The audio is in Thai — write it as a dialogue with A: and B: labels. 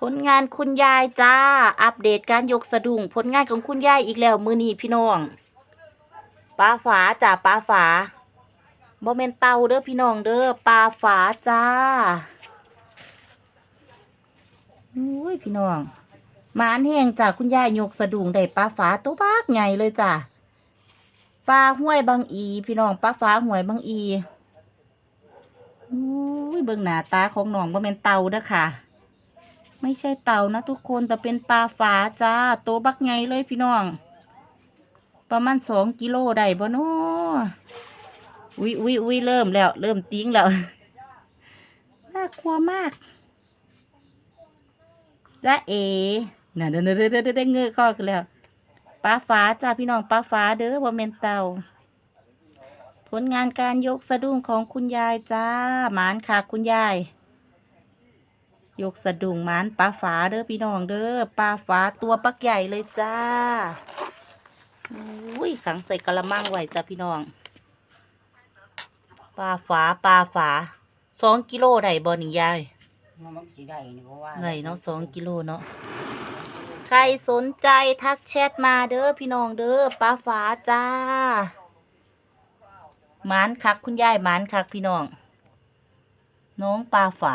A: ผลงานคุณยายจ้า อัปเดตการยกสะดุ้งผลงานของคุณยายอีกแล้วมือนี้พี่น้องปลาฝาจ้าปลาฝาบ่แมนเตาเด้อพี่น้องเด้อปลาฝาจ้าอุ้ยพี่น้องหมานแห้งจ้าคุณยายยกสะดุ้งได้ปลาฝาตัวบักใหญ่เลยจ้าปลาห้วยบางอี พี่น้องปลาฝาห้วยบางอีอุ้ยเบิ่งหน้าตาของน้องบ่แมนเตาเด้อค่ะ ไม่ใช่เต่านะทุกคนแต่เป็นปลาฝาจ้าโตบักไงเลยพี่น้อง ประมาณสองกิโลได้บ่เนาะอุ้ยอุ้ยอุ้ยเริ่มแล้ว เริ่มติ้งแล้วน่ากลัวมากจ้าเอน่ะเด้อเด้อเด้อเด้อเด้อเงยข้อกันแล้วปลาฝาจ้าพี่น้องปลาฝาเด้อบ่แม่นเต่าผลงานการยกสะดุ้งของคุณยายจ้าหมานค่ะคุณยาย ยกสะดุ้งหมานปลาฝาเด้อพี่น้องเด้อปลาฝาตัวปักใหญ่เลยจ้าอุ้ยขังใส่กระมังไว้จ้าพี่น้องปลาฝาปลาฝาสองกิโลได้บ่นี่ยาย
B: มันมันสิได้นี่เพราะว่า
A: ไงเนาะสองกิโลเนาะใครสนใจทักแชทมาเด้อพี่น้องเด้อปลาฝาจ้าหมานคักคุณยายหมานคักพี่น้อง น้องปลาฝา